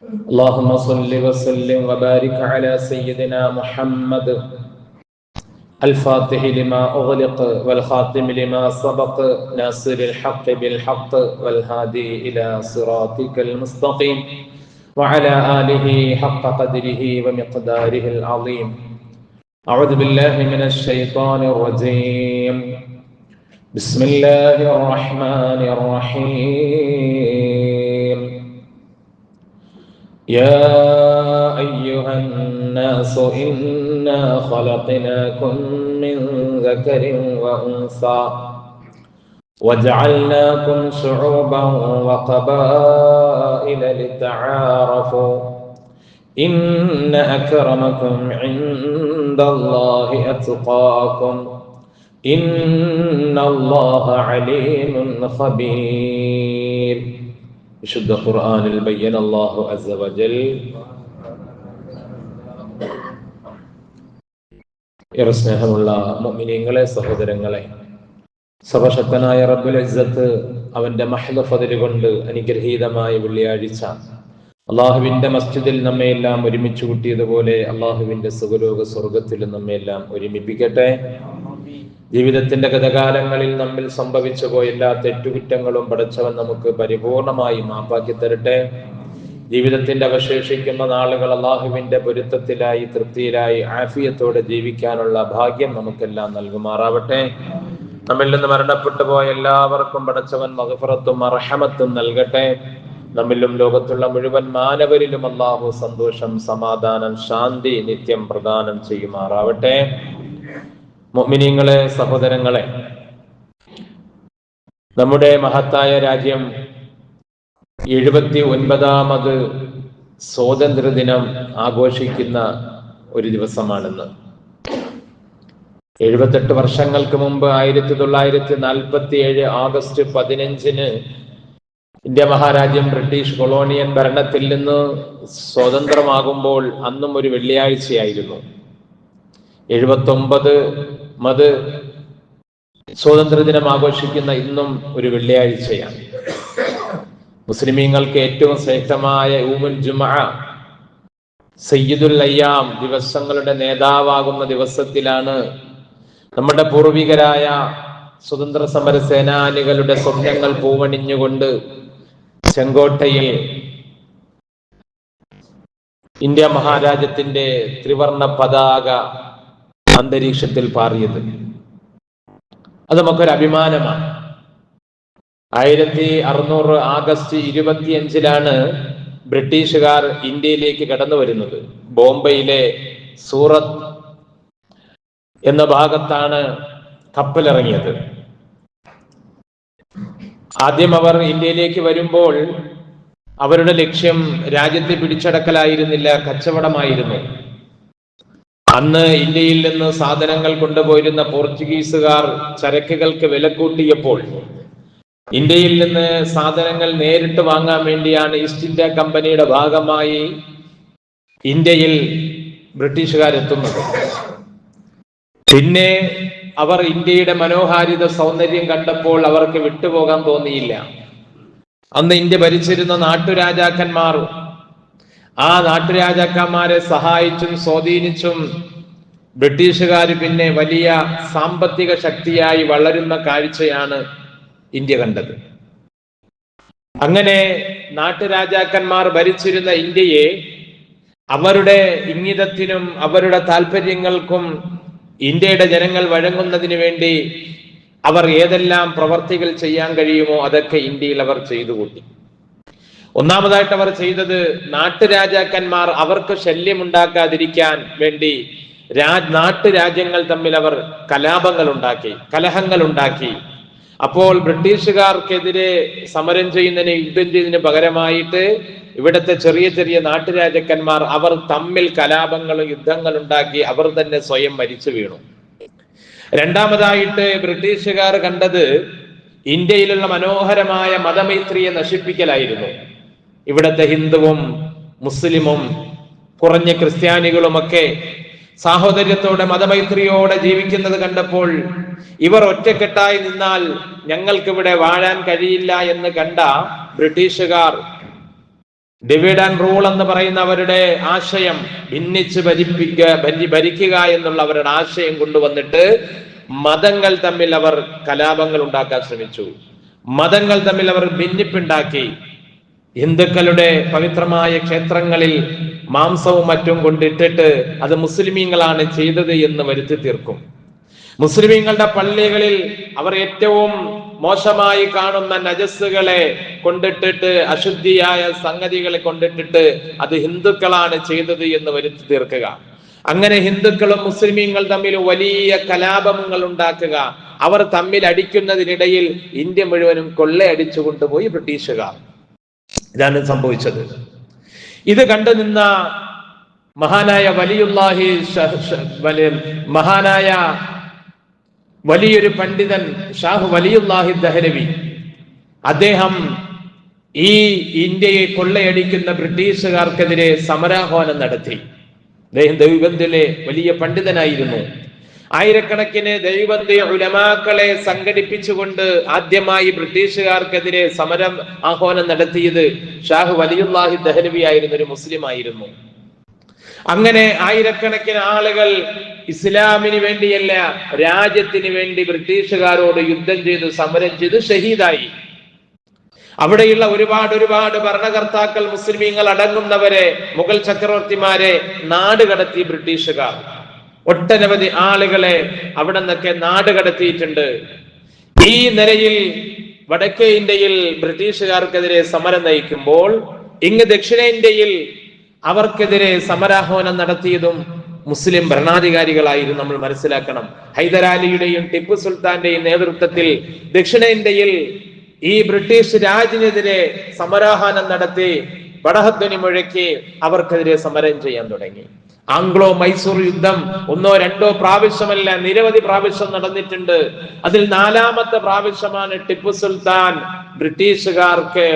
اللهم صل وسلم وبارك على سيدنا محمد. الفاتح لما أغلق والخاتم لما سبق ناصر الحق بالحق والهادي إلى صراطك المستقيم. وعلى آله حق قدره ومقداره العظيم. أعوذ بالله من الشيطان الرجيم. بسم الله الرحمن الرحيم. يا أيها الناس إنا خلقناكم من ذكر وأنثى وجعلناكم شعوبا وقبائل لتعارفوا إن أكرمكم عند الله أتقاكم إن الله عليم خبير വിശുദ്ധ ഖുർആനിൽ ബയ്യൻ അള്ളാഹു അസ വജൽ. ഏറെ സ്നേഹമുള്ള മുഅ്മിനീങ്ങളെ സഹോദരങ്ങളെ സഭശക്തനായ റബ്ബുൽ ഇസ്സത്ത് അവന്റെ മഹ്ല ഫദൽ കൊണ്ട് അനുഗ്രഹീതമായ വെള്ളിയാഴ്ച അള്ളാഹുവിന്റെ മസ്ജിദിൽ നമ്മയെല്ലാം ഒരുമിച്ച് കൂട്ടിയതുപോലെ അള്ളാഹുവിന്റെ സുഖലോക സ്വർഗത്തിൽ നമ്മയെല്ലാം ഒരുമിപ്പിക്കട്ടെ. ജീവിതത്തിന്റെ ഗതകാലങ്ങളിൽ നമ്മിൽ സംഭവിച്ചു പോയ എല്ലാ തെറ്റുകുറ്റങ്ങളും പടച്ചവൻ നമുക്ക് പരിപൂർണമായി മാപ്പാക്കി തരട്ടെ. ജീവിതത്തിന്റെ അവശേഷിക്കുന്ന നാളുകൾ അള്ളാഹുവിന്റെ പൊരുത്തത്തിലായി തൃപ്തിയിലായി ആഫിയത്തോടെ ജീവിക്കാനുള്ള ഭാഗ്യം നമുക്കെല്ലാം നൽകുമാറാവട്ടെ. നമ്മിൽ നിന്ന് മരണപ്പെട്ടു പോയ എല്ലാവർക്കും പടച്ചവൻ മകഫറത്തും അർഹമത്തും നൽകട്ടെ. നമ്മിലും ലോകത്തുള്ള മുഴുവൻ മാനവരിലും അള്ളാഹു സന്തോഷം സമാധാനം ശാന്തി നിത്യം പ്രദാനം ചെയ്യുമാറാവട്ടെ. മൊമിനിങ്ങളെ സഹോദരങ്ങളെ. നമ്മുടെ മഹത്തായ രാജ്യം എഴുപത്തി ഒൻപതാമത് സ്വാതന്ത്ര്യദിനം ആഘോഷിക്കുന്ന ഒരു ദിവസമാണെന്ന്. എഴുപത്തെട്ട് വർഷങ്ങൾക്ക് മുമ്പ് ആയിരത്തി തൊള്ളായിരത്തി നാൽപ്പത്തി ഏഴ് ആഗസ്റ്റ് പതിനഞ്ചിന് ഇന്ത്യ മഹാരാജ്യം ബ്രിട്ടീഷ് കൊളോണിയൻ ഭരണത്തിൽ നിന്ന് സ്വതന്ത്രമാകുമ്പോൾ അന്നും ഒരു വെള്ളിയാഴ്ചയായിരുന്നു. എഴുപത്തൊമ്പത് മത് സ്വാതന്ത്ര്യദിനം ആഘോഷിക്കുന്ന ഇന്നും ഒരു വെള്ളിയാഴ്ചയാണ്. മുസ്ലിമീങ്ങൾക്ക് ഏറ്റവും ശ്രേഷ്ഠമായ ഊമുൽ ജുമ സയ്യിദുൽ അയ്യാം ദിവസങ്ങളുടെ നേതാവാകുന്ന ദിവസത്തിലാണ് നമ്മുടെ പൂർവികരായ സ്വതന്ത്ര സമര സേനാനികളുടെ സ്വപ്നങ്ങൾ പൂവണിഞ്ഞുകൊണ്ട് ചെങ്കോട്ടയിൽ ഇന്ത്യ മഹാരാജ്യത്തിന്റെ ത്രിവർണ പതാക അന്തരീക്ഷത്തിൽ പാറിയത്. അത് നമുക്കൊരു അഭിമാനമാണ്. ആയിരത്തി അറുന്നൂറ് ആഗസ്റ്റ് ഇരുപത്തിയഞ്ചിലാണ് ബ്രിട്ടീഷുകാർ ഇന്ത്യയിലേക്ക് കടന്നു വരുന്നത്. ബോംബെയിലെ സൂറത്ത് എന്ന ഭാഗത്താണ് കപ്പലിറങ്ങിയത്. ആദ്യം അവർ ഇന്ത്യയിലേക്ക് വരുമ്പോൾ അവരുടെ ലക്ഷ്യം രാജ്യത്തെ പിടിച്ചടക്കലായിരുന്നില്ല കച്ചവടമായിരുന്നു. അന്ന് ഇന്ത്യയിൽ നിന്ന് സാധനങ്ങൾ കൊണ്ടുപോയിരുന്ന പോർച്ചുഗീസുകാർ ചരക്കുകൾക്ക് വില കൂട്ടിയപ്പോൾ ഇന്ത്യയിൽ നിന്ന് സാധനങ്ങൾ നേരിട്ട് വാങ്ങാൻ വേണ്ടിയാണ് ഈസ്റ്റ് ഇന്ത്യ കമ്പനിയുടെ ഭാഗമായി ഇന്ത്യയിൽ ബ്രിട്ടീഷുകാരെത്തുന്നത്. പിന്നെ അവർ ഇന്ത്യയുടെ മനോഹാരിത സൗന്ദര്യം കണ്ടപ്പോൾ അവർക്ക് വിട്ടുപോകാൻ തോന്നിയില്ല. അന്ന് ഇന്ത്യ ഭരിച്ചിരുന്ന നാട്ടുരാജാക്കന്മാർ ആ നാട്ടുരാജാക്കന്മാരെ സഹായിച്ചും സ്വാധീനിച്ചും ബ്രിട്ടീഷുകാർ പിന്നെ വലിയ സാമ്പത്തിക ശക്തിയായി വളരുന്ന കാഴ്ചയാണ് ഇന്ത്യ കണ്ടത്. അങ്ങനെ നാട്ടുരാജാക്കന്മാർ ഭരിച്ചിരുന്ന ഇന്ത്യയെ അവരുടെ ഇംഗിതത്തിനും അവരുടെ താല്പര്യങ്ങൾക്കും ഇന്ത്യയുടെ ജനങ്ങൾ വഴങ്ങുന്നതിന് വേണ്ടി അവർ ഏതെല്ലാം പ്രവർത്തികൾ ചെയ്യാൻ കഴിയുമോ അതൊക്കെ ഇന്ത്യയിൽ അവർ ചെയ്തു കൂട്ടി ഒന്നാമതായിട്ട് അവർ ചെയ്തത് നാട്ടുരാജാക്കന്മാർ അവർക്ക് ശല്യമുണ്ടാക്കാതിരിക്കാൻ വേണ്ടി രാജ് നാട്ടുരാജ്യങ്ങൾ തമ്മിൽ അവർ കലാപങ്ങൾ ഉണ്ടാക്കി കലഹങ്ങൾ ഉണ്ടാക്കി അപ്പോൾ ബ്രിട്ടീഷുകാർക്കെതിരെ സമരം ചെയ്യുന്നതിന് യുദ്ധം ചെയ്യുന്നതിന് പകരമായിട്ട് ഇവിടുത്തെ ചെറിയ ചെറിയ നാട്ടുരാജാക്കന്മാർ അവർ തമ്മിൽ കലാപങ്ങളും യുദ്ധങ്ങൾ ഉണ്ടാക്കി അവർ തന്നെ സ്വയം മരിച്ചു വീണു. രണ്ടാമതായിട്ട് ബ്രിട്ടീഷുകാർ കണ്ടത് ഇന്ത്യയിലുള്ള മനോഹരമായ മതമൈത്രിയെ നശിപ്പിക്കലായിരുന്നു. ഇവിടുത്തെ ഹിന്ദുവും മുസ്ലിമും കുറഞ്ഞ ക്രിസ്ത്യാനികളുമൊക്കെ സാഹോദര്യത്തോടെ മതമൈത്രിയോടെ ജീവിക്കുന്നത് കണ്ടപ്പോൾ ഇവർ ഒറ്റക്കെട്ടായി നിന്നാൽ ഞങ്ങൾക്കിവിടെ വാഴാൻ കഴിയില്ല എന്ന് കണ്ട ബ്രിട്ടീഷുകാർ ഡിവിഡ് ആൻഡ് റൂൾ എന്ന് പറയുന്ന അവരുടെ ആശയം ഭിന്നിച്ച് ഭരിപ്പിക്കുക ഭരി- ഭരിക്കുക എന്നുള്ള അവരുടെ ആശയം കൊണ്ടുവന്നിട്ട് മതങ്ങൾ തമ്മിൽ അവർ കലാപങ്ങൾ ഉണ്ടാക്കാൻ ശ്രമിച്ചു. മതങ്ങൾ തമ്മിൽ അവർ ഭിന്നിപ്പുണ്ടാക്കി. ഹിന്ദുക്കളുടെ പവിത്രമായ ക്ഷേത്രങ്ങളിൽ മാംസവും മറ്റും കൊണ്ടിട്ടിട്ട് അത് മുസ്ലിമീങ്ങളാണ് ചെയ്തത് എന്ന് വരുത്തി തീർക്കും. മുസ്ലിമീങ്ങളുടെ പള്ളികളിൽ അവർ ഏറ്റവും മോശമായി കാണുന്ന നജസ്സുകളെ കൊണ്ടിട്ടിട്ട് അശുദ്ധിയായ സംഗതികളെ കൊണ്ടിട്ടിട്ട് അത് ഹിന്ദുക്കളാണ് ചെയ്തത് എന്ന് വരുത്തി തീർക്കുക. അങ്ങനെ ഹിന്ദുക്കളും മുസ്ലിമീങ്ങൾ തമ്മിൽ വലിയ കലാപങ്ങൾ ഉണ്ടാക്കുക. അവർ തമ്മിൽ അടിക്കുന്നതിനിടയിൽ ഇന്ത്യ മുഴുവനും കൊള്ളയടിച്ചു കൊണ്ടുപോയി ബ്രിട്ടീഷുകാർ. ഇതാണ് സംഭവിച്ചത്. ഇത് കണ്ടു നിന്ന മഹാനായ ഷ- മഹാനായ വലിയൊരു പണ്ഡിതൻ ഷാഹു വലിയുല്ലാഹി ദഹലവി അദ്ദേഹം ഈ ഇന്ത്യയെ കൊള്ളയടിക്കുന്ന ബ്രിട്ടീഷുകാർക്കെതിരെ സമരാഹ്വാനം നടത്തി. അദ്ദേഹം ദൈവത്തിലെ വലിയ പണ്ഡിതനായിരുന്നു. ആയിരക്കണക്കിന് ദൈവത്തെ ഉലമാക്കളെ സംഘടിപ്പിച്ചുകൊണ്ട് ആദ്യമായി ബ്രിട്ടീഷുകാർക്കെതിരെ സമരം ആഹ്വാനം നടത്തിയത് ഷാഹു വലിയുല്ലാഹി ദഹലവി ആയിരുന്ന ഒരു മുസ്ലിം ആയിരുന്നു. അങ്ങനെ ആയിരക്കണക്കിന് ആളുകൾ ഇസ്ലാമിന് വേണ്ടിയല്ല രാജ്യത്തിന് വേണ്ടി ബ്രിട്ടീഷുകാരോട് യുദ്ധം ചെയ്ത് സമരം ചെയ്ത് ഷഹീദായി. അവിടെയുള്ള ഒരുപാട് ഒരുപാട് ഭരണകർത്താക്കൾ മുസ്ലിമീങ്ങൾ അടങ്ങുന്നവരെ മുഗൾ ചക്രവർത്തിമാരെ നാട് കടത്തി ബ്രിട്ടീഷുകാർ. ഒട്ടനവധി ആളുകളെ അവിടെ നിന്നൊക്കെ നാട് കടത്തിയിട്ടുണ്ട്. ഈ നിലയിൽ വടക്കേ ഇന്ത്യയിൽ ബ്രിട്ടീഷുകാർക്കെതിരെ സമരം നയിക്കുമ്പോൾ ഇങ്ങ് ദക്ഷിണേന്ത്യയിൽ അവർക്കെതിരെ സമരാഹ്വാനം നടത്തിയതും മുസ്ലിം ഭരണാധികാരികളായിരുന്നു നമ്മൾ മനസ്സിലാക്കണം. ഹൈദരാലിയുടെയും ടിപ്പു സുൽത്താന്റെയും നേതൃത്വത്തിൽ ദക്ഷിണേന്ത്യയിൽ ഈ ബ്രിട്ടീഷ് രാജിനെതിരെ സമരാഹ്വാനം നടത്തി പടഹധ്വനി മുഴക്കി അവർക്കെതിരെ സമരം ചെയ്യാൻ തുടങ്ങി. ആംഗ്ലോ മൈസൂർ യുദ്ധം ഒന്നോ രണ്ടോ പ്രാവശ്യമല്ല നിരവധി പ്രാവശ്യം നടന്നിട്ടുണ്ട്. അതിൽ നാലാമത്തെ പ്രാവശ്യമാണ് ടിപ്പു സുൽത്താൻ ബ്രിട്ടീഷുകാർക്ക്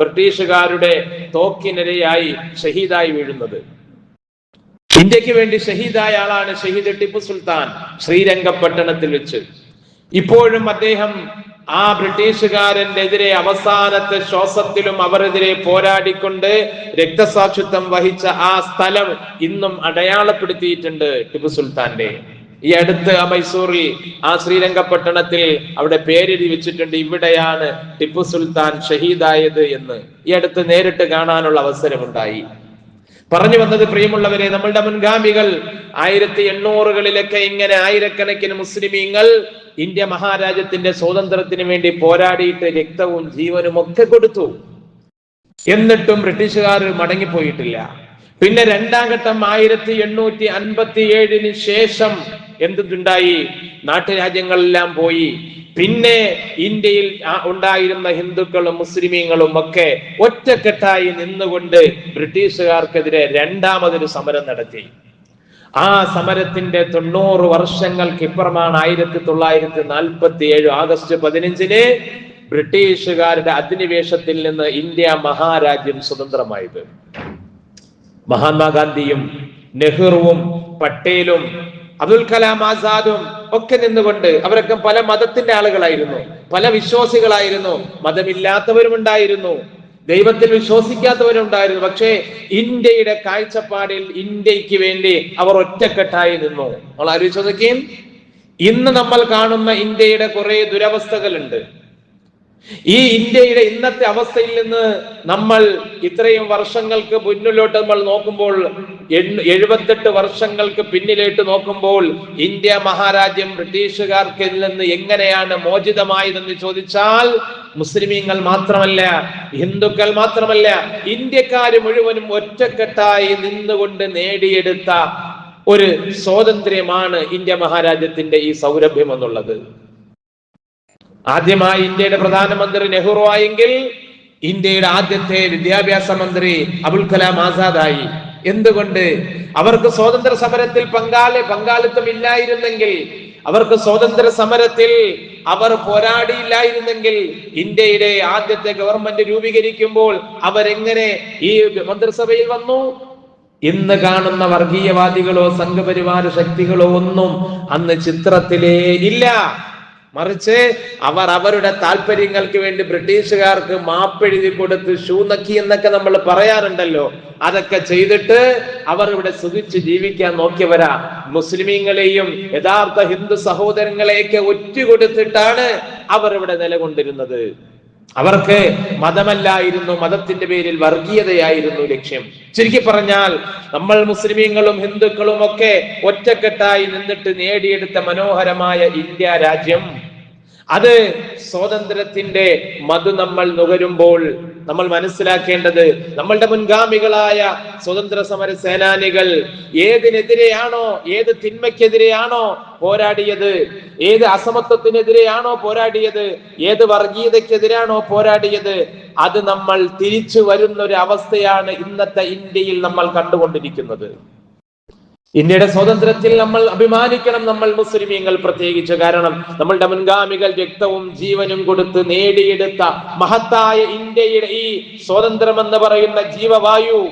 ബ്രിട്ടീഷുകാരുടെ തോക്കിനിരയായി ഷഹീദായി വീഴുന്നത്. ഇന്ത്യയ്ക്ക് വേണ്ടി ഷഹീദായ ആളാണ് ഷഹീദ് ടിപ്പു സുൽത്താൻ ശ്രീരംഗപട്ടണത്തിൽ വെച്ച്. ഇപ്പോഴും അദ്ദേഹം ആ ബ്രിട്ടീഷുകാരനെതിരെ അവസാനത്തെ ശ്വാസത്തിലും അവരെതിരെ പോരാടിക്കൊണ്ട് രക്തസാക്ഷിത്വം വഹിച്ച ആ സ്ഥലം ഇന്നും അടയാളപ്പെടുത്തിയിട്ടുണ്ട് ടിപ്പു സുൽത്താന്റെ ഈ അടുത്ത് ആ മൈസൂറിൽ ആ ശ്രീരംഗപട്ടണത്തിൽ അവിടെ പേരെഴുതി വെച്ചിട്ടുണ്ട് ഇവിടെയാണ് ടിപ്പു സുൽത്താൻ ഷഹീദായത് എന്ന്. ഈ അടുത്ത് നേരിട്ട് കാണാനുള്ള അവസരമുണ്ടായി. പറഞ്ഞു വന്നത് പ്രിയമുള്ളവരെ നമ്മളുടെ മുൻഗാമികൾ ആയിരത്തി എണ്ണൂറുകളിലൊക്കെ ഇങ്ങനെ ആയിരക്കണക്കിന് മുസ്ലിമീങ്ങൾ ഇന്ത്യ മഹാരാജ്യത്തിന്റെ സ്വാതന്ത്ര്യത്തിന് വേണ്ടി പോരാടിയിട്ട് രക്തവും ജീവനും ഒക്കെ കൊടുത്തു. എന്നിട്ടും ബ്രിട്ടീഷുകാർ മടങ്ങിപ്പോയിട്ടില്ല. പിന്നെ രണ്ടാം ഘട്ടം ആയിരത്തി എണ്ണൂറ്റി അൻപത്തി ഏഴിന് ശേഷം എന്തുണ്ടായി? നാട്ടുരാജ്യങ്ങളെല്ലാം പോയി. പിന്നെ ഇന്ത്യയിൽ ഉണ്ടായിരുന്ന ഹിന്ദുക്കളും മുസ്ലിമീങ്ങളും ഒക്കെ ഒറ്റക്കെട്ടായി നിന്നുകൊണ്ട് ബ്രിട്ടീഷുകാർക്കെതിരെ രണ്ടാമതൊരു സമരം നടത്തി. ആ സമരത്തിന്റെ തൊണ്ണൂറ് വർഷങ്ങൾക്ക് ഇപ്പുറമാണ് ആയിരത്തി തൊള്ളായിരത്തി നാൽപ്പത്തി ഏഴ് ആഗസ്റ്റ് പതിനഞ്ചിന് ബ്രിട്ടീഷുകാരുടെ അധിനിവേശത്തിൽ നിന്ന് ഇന്ത്യ മഹാരാജ്യം സ്വതന്ത്രമായത്. മഹാത്മാഗാന്ധിയും നെഹ്റുവും പട്ടേലും അബ്ദുൽ കലാം ആസാദും ഒക്കെ നിന്നുകൊണ്ട് അവരൊക്കെ പല മതത്തിന്റെ ആളുകളായിരുന്നു. പല വിശ്വാസികളായിരുന്നു. മതമില്ലാത്തവരും ഉണ്ടായിരുന്നു ദൈവത്തിൽ വിശ്വസിക്കാത്തവരുണ്ടായിരുന്നു. പക്ഷേ ഇന്ത്യയുടെ കാഴ്ചപ്പാടിൽ ഇന്ത്യയ്ക്ക് വേണ്ടി അവർ ഒറ്റക്കെട്ടായി നിന്നു. നമ്മൾ ആലോചിച്ചു നോക്കിയും ഇന്ന് നമ്മൾ കാണുന്ന ഇന്ത്യയുടെ കുറെ ദുരവസ്ഥകളുണ്ട്. ഈ ഇന്ത്യയുടെ ഇന്നത്തെ അവസ്ഥയിൽ നിന്ന് നമ്മൾ ഇത്രയും വർഷങ്ങൾക്ക് മുന്നിലോട്ട് നമ്മൾ നോക്കുമ്പോൾ എഴുപത്തെട്ട് വർഷങ്ങൾക്ക് പിന്നിലേട്ട് നോക്കുമ്പോൾ ഇന്ത്യ മഹാരാജ്യം ബ്രിട്ടീഷുകാർക്ക് നിന്ന് എങ്ങനെയാണ് മോചിതമായതെന്ന് ചോദിച്ചാൽ മുസ്ലിമീങ്ങൾ മാത്രമല്ല ഹിന്ദുക്കൾ മാത്രമല്ല ഇന്ത്യക്കാർ മുഴുവനും ഒറ്റക്കെട്ടായി നിന്നുകൊണ്ട് നേടിയെടുത്ത ഒരു സ്വാതന്ത്ര്യമാണ് ഇന്ത്യ മഹാരാജ്യത്തിന്റെ ഈ സൗരഭ്യം എന്നുള്ളത്. ആദ്യമായി ഇന്ത്യയുടെ പ്രധാനമന്ത്രി നെഹ്റു ആയെങ്കിൽ ഇന്ത്യയുടെ ആദ്യത്തെ വിദ്യാഭ്യാസ മന്ത്രി അബുൽ കലാം ആസാദായി. എന്തുകൊണ്ട്? അവർക്ക് സ്വാതന്ത്ര്യ സമരത്തിൽ പങ്കാളി പങ്കാളിത്തം ഇല്ലായിരുന്നെങ്കിൽ അവർക്ക് സ്വാതന്ത്ര്യ സമരത്തിൽ അവർ പോരാടിയില്ലായിരുന്നെങ്കിൽ ഇന്ത്യയുടെ ആദ്യത്തെ ഗവൺമെന്റ് രൂപീകരിക്കുമ്പോൾ അവരെങ്ങനെ ഈ മന്ത്രിസഭയിൽ വന്നു? ഇന്ന് കാണുന്ന വർഗീയവാദികളോ സംഘപരിവാര ശക്തികളോ ഒന്നും അന്ന് ചിത്രത്തിലേ ഇല്ല. മറിച്ച് അവർ അവരുടെ താല്പര്യങ്ങൾക്ക് വേണ്ടി ബ്രിട്ടീഷുകാർക്ക് മാപ്പെഴുതി കൊടുത്ത് ഷൂ നക്കി എന്നൊക്കെ നമ്മൾ പറയാറുണ്ടല്ലോ. അതൊക്കെ ചെയ്തിട്ട് അവർ ഇവിടെ സുഖിച്ച് ജീവിക്കാൻ നോക്കിയവരാ. മുസ്ലിമീങ്ങളെയും യഥാർത്ഥ ഹിന്ദു സഹോദരങ്ങളെയൊക്കെ ഒറ്റുകൊടുത്തിട്ടാണ് അവർ ഇവിടെ നിലകൊണ്ടിരുന്നത്. അവർക്ക് മതമല്ലായിരുന്നു മതത്തിന്റെ പേരിൽ വർഗീയതയായിരുന്നു ലക്ഷ്യം. ചുരുക്കി പറഞ്ഞാൽ നമ്മൾ മുസ്ലിമീങ്ങളും ഹിന്ദുക്കളും ഒക്കെ ഒറ്റക്കെട്ടായി നിന്നിട്ട് നേടിയെടുത്ത മനോഹരമായ ഇന്ത്യ രാജ്യം അത് സ്വാതന്ത്ര്യത്തിന്റെ മധു നമ്മൾ നുകരുമ്പോൾ നമ്മൾ മനസ്സിലാക്കേണ്ടത് നമ്മളുടെ മുൻഗാമികളായ സ്വതന്ത്ര സമര സേനാനികൾ ഏതിനെതിരെയാണോ ഏത് തിന്മയ്ക്കെതിരെയാണോ പോരാടിയത് ഏത് അസമത്വത്തിനെതിരെയാണോ പോരാടിയത് ഏത് വർഗീയതക്കെതിരാണോ പോരാടിയത് അത് നമ്മൾ തിരിച്ചു വരുന്ന ഒരു അവസ്ഥയാണ് ഇന്നത്തെ ഇന്ത്യയിൽ നമ്മൾ കണ്ടുകൊണ്ടിരിക്കുന്നത്. ഇന്ത്യയുടെ സ്വാതന്ത്ര്യത്തിൽ നമ്മൾ അഭിമാനിക്കണം നമ്മൾ മുസ്ലിമീങ്ങൾ പ്രത്യേകിച്ച്. കാരണം നമ്മളുടെ മുൻഗാമികൾ രക്തവും ജീവനും കൊടുത്ത് നേടിയെടുത്ത മഹത്തായ ഇന്ത്യയുടെ ഈ സ്വാതന്ത്ര്യം എന്ന് പറയുന്ന ജീവവായു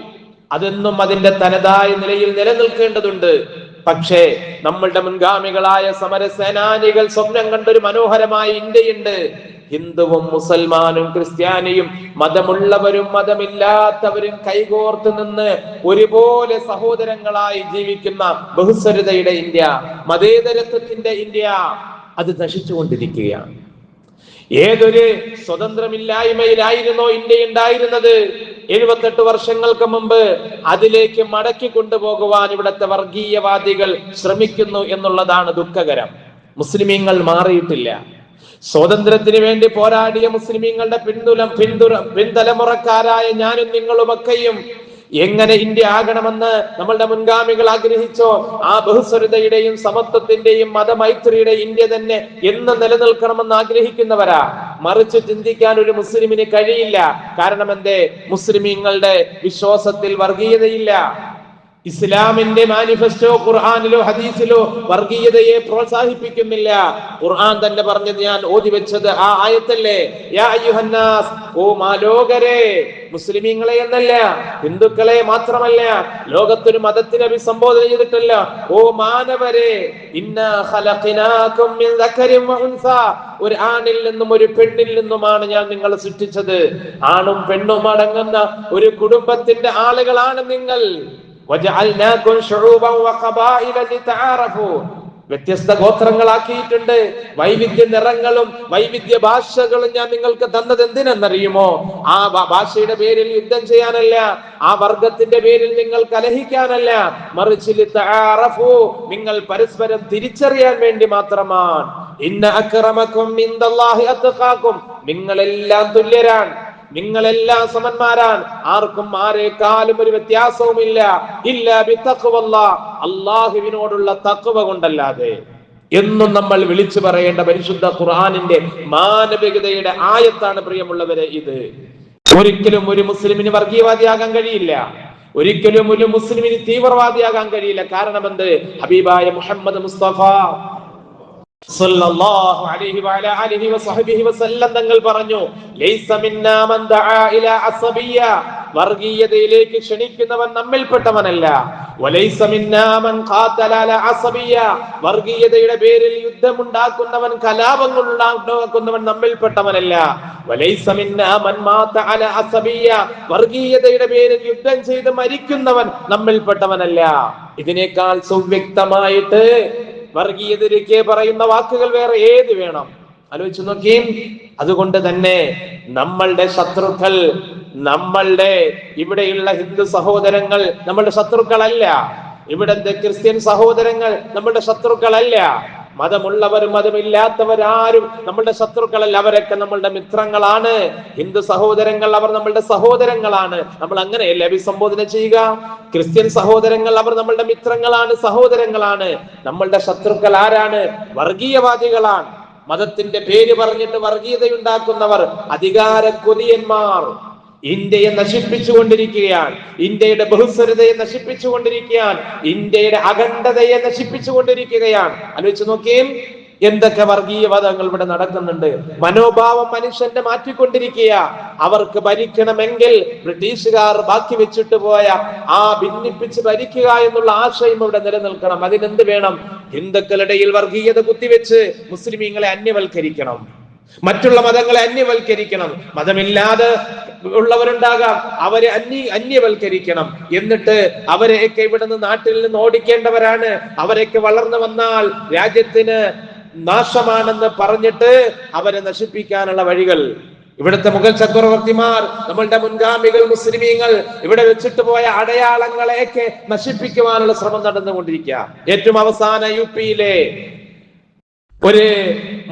അതെന്നും അതിന്റെ തനതായ നിലയിൽ നിലനിൽക്കേണ്ടതുണ്ട്. പക്ഷേ നമ്മളുടെ മുൻഗാമികളായ സമരസേനാനികൾ സ്വപ്നം കണ്ടൊരു മനോഹരമായ ഇന്ത്യയുണ്ട്. ഹിന്ദുവും മുസൽമാനും ക്രിസ്ത്യാനിയും മതമുള്ളവരും മതമില്ലാത്തവരും കൈകോർത്ത് നിന്ന് ഒരുപോലെ സഹോദരങ്ങളായി ജീവിക്കുന്ന ബഹുസ്വരതയുടെ ഇന്ത്യ മതേതരത്വത്തിന്റെ ഇന്ത്യ അത് നശിച്ചുകൊണ്ടിരിക്കുകയാണ്. ഏതൊരു സ്വതന്ത്രമില്ലായ്മയിലായിരുന്നോ ഇന്ത്യ ഉണ്ടായിരുന്നത്? എഴുപത്തെട്ട് വർഷങ്ങൾക്ക് മുമ്പ് അതിലേക്ക് മടക്കി കൊണ്ടുപോകുവാൻ ഇവിടുത്തെ വർഗീയവാദികൾ ശ്രമിക്കുന്നു എന്നുള്ളതാണ് ദുഃഖകരം. മുസ്ലിമീങ്ങൾ മാറിയിട്ടില്ല. സ്വാതന്ത്ര്യത്തിന് വേണ്ടി പോരാടിയ മുസ്ലിമീങ്ങളുടെ പിന്തുലം പിന്തുല പിൻതലമുറക്കാരായ ഞാനും നിങ്ങളുമൊക്കെയും എങ്ങനെ ഇന്ത്യ ആകണമെന്ന് നമ്മളുടെ മുൻഗാമികൾ ആഗ്രഹിച്ചോ ആ ബഹുസ്വരതയുടെയും സമത്വത്തിന്റെയും മതമൈത്രിയുടെ ഇന്ത്യ തന്നെ എന്ന് നിലനിൽക്കണമെന്ന് ആഗ്രഹിക്കുന്നവരാ. മറിച്ച് ചിന്തിക്കാൻ ഒരു മുസ്ലിമിന് കഴിയില്ല. കാരണം എന്തേ? മുസ്ലിമീങ്ങളുടെ വിശ്വാസത്തിൽ വർഗീയതയില്ല. ഇസ്ലാമിന്റെ മാനിഫെസ്റ്റോ ഖുർആാനിലോ ഹദീസിലോ വർഗീയതയെ പ്രോത്സാഹിപ്പിക്കുന്നില്ല. ഖുർആൻ തന്നെ പറഞ്ഞത് ഞാൻ ഓതി വെച്ചത് ആ ആയത്തല്ലേ. യാ ഓ മാലോകരെ മുസ്ലിമീങ്ങളെ എന്നല്ല ഹിന്ദുക്കളെ മാത്രമല്ല ലോകത്തൊരു മതത്തിനെ അഭിസംബോധന ചെയ്തിട്ടല്ല. ഓ മാനവരെ ഒരു ആണിൽ നിന്നും ഒരു പെണ്ണിൽ നിന്നുമാണ് ഞാൻ നിങ്ങളെ സൃഷ്ടിച്ചത്. ആണും പെണ്ണും അടങ്ങുന്ന ഒരു കുടുംബത്തിന്റെ ആളുകളാണ് നിങ്ങൾ. വ്യത്യസ്ത ഗോത്രങ്ങളാക്കിയിട്ടുണ്ട്. വൈവിധ്യ നിറങ്ങളും വൈവിധ്യ ഭാഷകളും ഞാൻ നിങ്ങൾക്ക് തന്നത് എന്തിനെന്നറിയുമോ? ആ ഭാഷയുടെ പേരിൽ യുദ്ധം ചെയ്യാനല്ല ആ വർഗത്തിന്റെ പേരിൽ നിങ്ങൾ കലഹിക്കാനല്ല മറിച്ച് നിങ്ങൾ പരസ്പരം തിരിച്ചറിയാൻ വേണ്ടി മാത്രമാണ്. ഇന്ന അക്രമക്കും നിങ്ങളെല്ലാം തുല്യരാണ്. നിങ്ങളെല്ലാം സമന്മാരാണ്. ആർക്കും ആരെക്കാളും ഒരു വ്യത്യാസവുമില്ല. ഇല്ല ബിത്തഖ്വല്ല അള്ളാഹുവിനോടുള്ള തഖ്വ കൊണ്ടല്ലാതെ. എന്നും നമ്മൾ വിളിച്ചു പറയേണ്ട പരിശുദ്ധ ഖുർആാനിന്റെ മാനവികതയുടെ ആയത്താണ് പ്രിയമുള്ളവരെ ഇത്. ഒരിക്കലും ഒരു മുസ്ലിമിന് വർഗീയവാദിയാകാൻ കഴിയില്ല. ഒരിക്കലും ഒരു മുസ്ലിമിന് തീവ്രവാദിയാകാൻ കഴിയില്ല. കാരണം എന്ത്? ഹബീബായ മുഹമ്മദ് മുസ്തഫ തങ്ങൾ പറഞ്ഞു വർഗീയതയിലേക്ക് ക്ഷണിക്കുന്നവൻ നമ്മിൽപ്പെട്ടവനല്ല. വർഗീയതയുടെ പേരിൽ യുദ്ധമുണ്ടാക്കുന്നവൻ കലാപങ്ങൾ ഉണ്ടാക്കുന്നവൻ നമ്മിൽപ്പെട്ടവനല്ല വർഗീയതയുടെ പേരിൽ യുദ്ധം ചെയ്ത് മരിക്കുന്നവൻ നമ്മിൽപ്പെട്ടവനല്ല. ഇതിനേക്കാൾ സുവ്യക്തമായിട്ട് വർഗീയതയിലേക്ക് പറയുന്ന വാക്കുകൾ വേറെ ഏത് വേണം? ആലോചിച്ചു നോക്കിയും അതുകൊണ്ട് തന്നെ നമ്മളുടെ ശത്രുക്കൾ നമ്മളുടെ ഇവിടെയുള്ള ഹിന്ദു സഹോദരങ്ങൾ നമ്മളുടെ ശത്രുക്കളല്ല. ഇവിടുത്തെ ക്രിസ്ത്യൻ സഹോദരങ്ങൾ നമ്മളുടെ ശത്രുക്കളല്ല. മതമുള്ളവരും മതമില്ലാത്തവരാരും നമ്മളുടെ ശത്രുക്കളല്ല. അവരൊക്കെ നമ്മളുടെ മിത്രങ്ങളാണ്. ഹിന്ദു സഹോദരങ്ങൾ അവർ നമ്മളുടെ സഹോദരങ്ങളാണ്. നമ്മൾ അങ്ങനെയല്ലേ അഭിസംബോധന ചെയ്യുക? ക്രിസ്ത്യൻ സഹോദരങ്ങൾ അവർ നമ്മളുടെ മിത്രങ്ങളാണ് സഹോദരങ്ങളാണ്. നമ്മളുടെ ശത്രുക്കൾ ആരാണ്? വർഗീയവാദികളാണ്. മതത്തിന്റെ പേര് പറഞ്ഞിട്ട് വർഗീയതയുണ്ടാക്കുന്നവർ അധികാര കൊതിയന്മാർ ഇന്ത്യയെ നശിപ്പിച്ചുകൊണ്ടിരിക്കുകയാണ്. ഇന്ത്യയുടെ ബഹുസ്വരതയെ നശിപ്പിച്ചുകൊണ്ടിരിക്കുകയാണ്. ഇന്ത്യയുടെ അഖണ്ഡതയെ നശിപ്പിച്ചുകൊണ്ടിരിക്കുകയാണ്. ആലോചിച്ച് നോക്കിയും എന്തൊക്കെ വർഗീയവാദങ്ങൾ ഇവിടെ നടക്കുന്നുണ്ട്. മനോഭാവം മനുഷ്യന്റെ മാറ്റിക്കൊണ്ടിരിക്കുക അവർക്ക് ഭരിക്കണമെങ്കിൽ ബ്രിട്ടീഷുകാർ ബാക്കി വെച്ചിട്ട് പോയ ആ ഭിന്നിപ്പിച്ച് ഭരിക്കുക എന്നുള്ള ആശയം ഇവിടെ നിലനിൽക്കണം. അതിനെന്ത് വേണം? ഹിന്ദുക്കളുടെ വർഗീയത കുത്തിവെച്ച് മുസ്ലിമീങ്ങളെ അന്യവൽക്കരിക്കണം. മറ്റുള്ള മതങ്ങളെ അന്യവൽക്കരിക്കണം. മതമില്ലാതെ ഉള്ളവരുണ്ടാകാം. അവരെ അന്യ അന്യവൽക്കരിക്കണം. എന്നിട്ട് അവരെയൊക്കെ ഇവിടെ നിന്ന് നാട്ടിൽ നിന്ന് ഓടിക്കേണ്ടവരാണ്. അവരൊക്കെ വളർന്നു വന്നാൽ രാജ്യത്തിന് നാശമാണെന്ന് പറഞ്ഞിട്ട് അവരെ നശിപ്പിക്കാനുള്ള വഴികൾ. ഇവിടുത്തെ മുഗൾ ചക്രവർത്തിമാർ നമ്മളുടെ മുൻഗാമികൾ മുസ്ലിമീങ്ങൾ ഇവിടെ വെച്ചിട്ട് പോയ അടയാളങ്ങളെയൊക്കെ നശിപ്പിക്കുവാനുള്ള ശ്രമം നടന്നുകൊണ്ടിരിക്കുക ഏറ്റവും അവസാന യു പിയിലെ ഒരു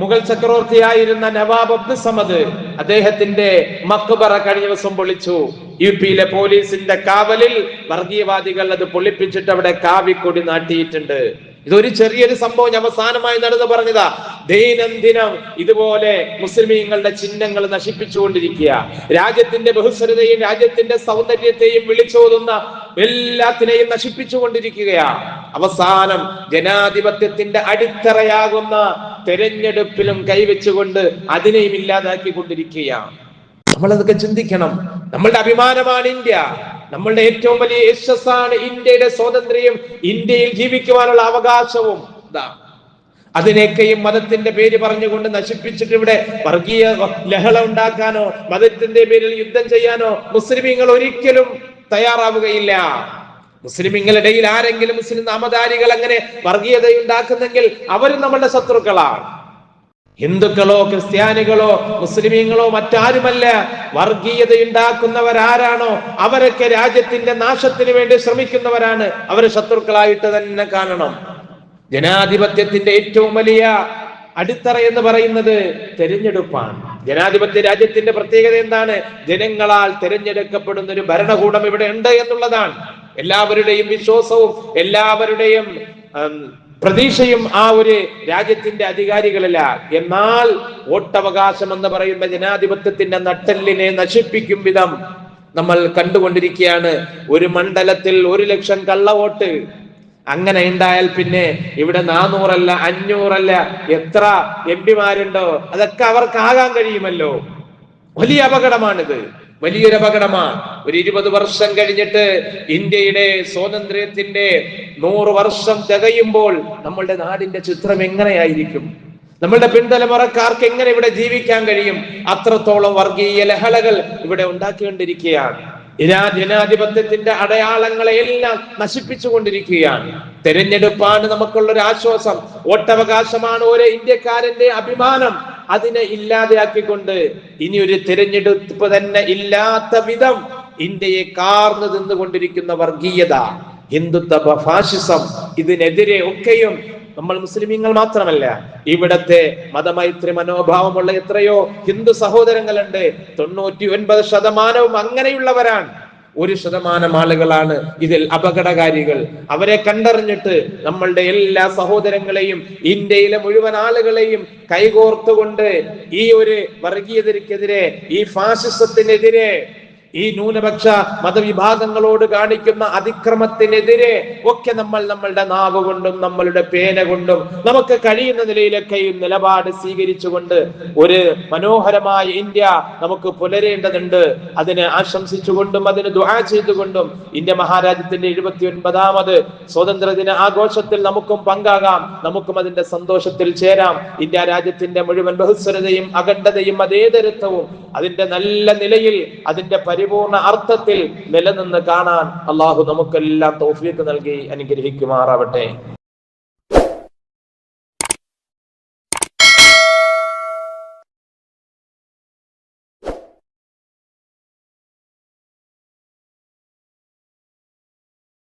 മുഗൾ ചക്രവർത്തിയായിരുന്ന നവാബ് അബ്ദുൽ സമദ് അദ്ദേഹത്തിന്റെ മക്ബറ കഴിഞ്ഞ ദിവസം പൊളിച്ചു. യു പിയിലെ പോലീസിന്റെ കാവലിൽ വർഗീയവാദികൾ അത് പൊളിപ്പിച്ചിട്ട് അവിടെ കാവിക്കൊടി നാട്ടിയിട്ടുണ്ട്. ഇതൊരു ചെറിയൊരു സംഭവം ഞാൻ അവസാനമായി നടന്നു പറഞ്ഞതാ. ദൈനംദിനം ഇതുപോലെ മുസ്ലിമീങ്ങളുടെ ചിഹ്നങ്ങൾ നശിപ്പിച്ചുകൊണ്ടിരിക്കുക. രാജ്യത്തിന്റെ ബഹുസ്വരതയും രാജ്യത്തിന്റെ സൗന്ദര്യത്തെയും വിളിച്ചോതുന്ന എല്ലാത്തിനെയും നശിപ്പിച്ചുകൊണ്ടിരിക്കുകയാ. അവസാനം ജനാധിപത്യത്തിന്റെ അടിത്തറയാകുന്ന തെരഞ്ഞെടുപ്പിലും കൈവച്ചുകൊണ്ട് അതിനെയും ഇല്ലാതാക്കി കൊണ്ടിരിക്കുകയാണ് നമ്മളതൊക്കെ ചിന്തിക്കണം. നമ്മളുടെ അഭിമാനമാണ് ഇന്ത്യ. നമ്മളുടെ ഏറ്റവും വലിയ യശസ്സാണ് ഇന്ത്യയുടെ സ്വാതന്ത്ര്യം ഇന്ത്യയിൽ ജീവിക്കുവാനുള്ള അവകാശവും. അതിനെയൊക്കെയും മതത്തിന്റെ പേര് പറഞ്ഞുകൊണ്ട് നശിപ്പിച്ചിട്ട് ഇവിടെ വർഗീയ ലഹള ഉണ്ടാക്കാനോ മതത്തിന്റെ പേരിൽ യുദ്ധം ചെയ്യാനോ മുസ്ലിമീങ്ങൾ ഒരിക്കലും തയ്യാറാവുകയില്ല. മുസ്ലിമീങ്ങളിടയിൽ ആരെങ്കിലും മുസ്ലിം നാമധാരികൾ അങ്ങനെ വർഗീയത ഉണ്ടാക്കുന്നെങ്കിൽ അവരും നമ്മളുടെ ശത്രുക്കളാണ്. ഹിന്ദുക്കളോ ക്രിസ്ത്യാനികളോ മുസ്ലിമീങ്ങളോ മറ്റാരുമല്ല. വർഗീയത ഉണ്ടാക്കുന്നവരാരാണോ അവരൊക്കെ രാജ്യത്തിന്റെ നാശത്തിന് വേണ്ടി ശ്രമിക്കുന്നവരാണ്. അവരെ ശത്രുക്കളായിട്ട് തന്നെ കാണണം. ജനാധിപത്യത്തിന്റെ ഏറ്റവും വലിയ അടിത്തറ എന്ന് പറയുന്നത് തെരഞ്ഞെടുപ്പാണ്. ജനാധിപത്യ രാജ്യത്തിന്റെ പ്രത്യേകത എന്താണ്? ജനങ്ങളാൽ തെരഞ്ഞെടുക്കപ്പെടുന്ന ഒരു ഭരണകൂടം ഇവിടെ ഉണ്ട് എന്നുള്ളതാണ്. എല്ലാവരുടെയും വിശ്വാസവും എല്ലാവരുടെയും പ്രതീക്ഷയും ആ ഒരു രാജ്യത്തിന്റെ അധികാരികളില്ല. എന്നാൽ വോട്ടവകാശം എന്ന് പറയുന്ന ജനാധിപത്യത്തിന്റെ നട്ടെല്ലിനെ നശിപ്പിക്കും വിധം നമ്മൾ കണ്ടുകൊണ്ടിരിക്കുകയാണ്. ഒരു മണ്ഡലത്തിൽ ഒരു ലക്ഷം കള്ളവോട്ട് അങ്ങനെ ഉണ്ടായാൽ പിന്നെ ഇവിടെ നാനൂറല്ല അഞ്ഞൂറല്ല എത്ര എം പിമാരുണ്ടോ? അതൊക്കെ അവർക്ക് ആകാൻ കഴിയുമല്ലോ. വലിയ അപകടമാണിത്. വലിയൊരു അപകടമാണ് ഒരു ഇരുപത് വർഷം കഴിഞ്ഞിട്ട് ഇന്ത്യയുടെ സ്വാതന്ത്ര്യത്തിന്റെ നൂറ് വർഷം തികയുമ്പോൾ നമ്മളുടെ നാടിന്റെ ചിത്രം എങ്ങനെയായിരിക്കും? നമ്മളുടെ പിൻതലമുറക്കാർക്ക് എങ്ങനെ ഇവിടെ ജീവിക്കാൻ കഴിയും? അത്രത്തോളം വർഗീയ ലഹളകൾ ഇവിടെ ഉണ്ടാക്കിക്കൊണ്ടിരിക്കുകയാണ് ജനാധിപത്യത്തിന്റെ അടയാളങ്ങളെ എല്ലാം നശിപ്പിച്ചുകൊണ്ടിരിക്കുകയാണ്. തെരഞ്ഞെടുപ്പാണ് നമുക്കുള്ള ഒരു ആശ്വാസം. വോട്ടവകാശമാണ് ഓരോ ഇന്ത്യക്കാരന്റെ അഭിമാനം. അതിനെ ഇല്ലാതെയാക്കിക്കൊണ്ട് ഇനി ഒരു തിരഞ്ഞെടുപ്പ് തന്നെ ഇല്ലാത്ത വിധം ഇന്ത്യയെ കാർന്നു തിന്നുകൊണ്ടിരിക്കുന്ന വർഗീയത. ഹിന്ദുത്വ ഫാഷിസം ഇതിനെതിരെ ഒക്കെയും നമ്മൾ മുസ്ലിമീങ്ങൾ മാത്രമല്ല ഇവിടത്തെ മതമൈത്രി മനോഭാവമുള്ള എത്രയോ ഹിന്ദു സഹോദരങ്ങളുണ്ട്. തൊണ്ണൂറ്റി ഒൻപത് ശതമാനവും അങ്ങനെയുള്ളവരാണ്. ഒരു ശതമാനം ആളുകളാണ് ഇതിൽ അപകടകാരികൾ. അവരെ കണ്ടറിഞ്ഞിട്ട് നമ്മളുടെ എല്ലാ സഹോദരങ്ങളെയും ഇന്ത്യയിലെ മുഴുവൻ ആളുകളെയും കൈകോർത്തുകൊണ്ട് ഈ ഒരു വർഗീയതയ്ക്കെതിരെ ഈ ഫാസിസത്തിനെതിരെ ഈ ന്യൂനപക്ഷ മതവിഭാഗങ്ങളോട് കാണിക്കുന്ന അതിക്രമത്തിനെതിരെ ഒക്കെ നമ്മൾ നമ്മളുടെ നാവ് കൊണ്ടും നമ്മളുടെ പേന കൊണ്ടും നമുക്ക് കഴിയുന്ന നിലയിലൊക്കെയും നിലപാട് സ്വീകരിച്ചുകൊണ്ട് ഒരു മനോഹരമായ ഇന്ത്യ നമുക്ക് പുലരേണ്ടതുണ്ട്. അതിനെ ആശംസിച്ചുകൊണ്ടും അതിന് ദുആ ചെയ്തുകൊണ്ടും ഇന്ത്യ മഹാരാജ്യത്തിന്റെ എഴുപത്തി ഒൻപതാമത് സ്വാതന്ത്ര്യദിന ആഘോഷത്തിൽ നമുക്കും പങ്കാകാം. നമുക്കും അതിന്റെ സന്തോഷത്തിൽ ചേരാം. ഇന്ത്യ രാജ്യത്തിന്റെ മുഴുവൻ ബഹുസ്വരതയും അഖണ്ഡതയും അതേതരത്വവും അതിന്റെ നല്ല നിലയിൽ അതിന്റെ പരിപൂർണ അർത്ഥത്തിൽ നിലനിന്ന് കാണാൻ അള്ളാഹു നമുക്കെല്ലാം തൗഫീഖ് നൽകി അനുഗ്രഹിക്കുമാറാവട്ടെ.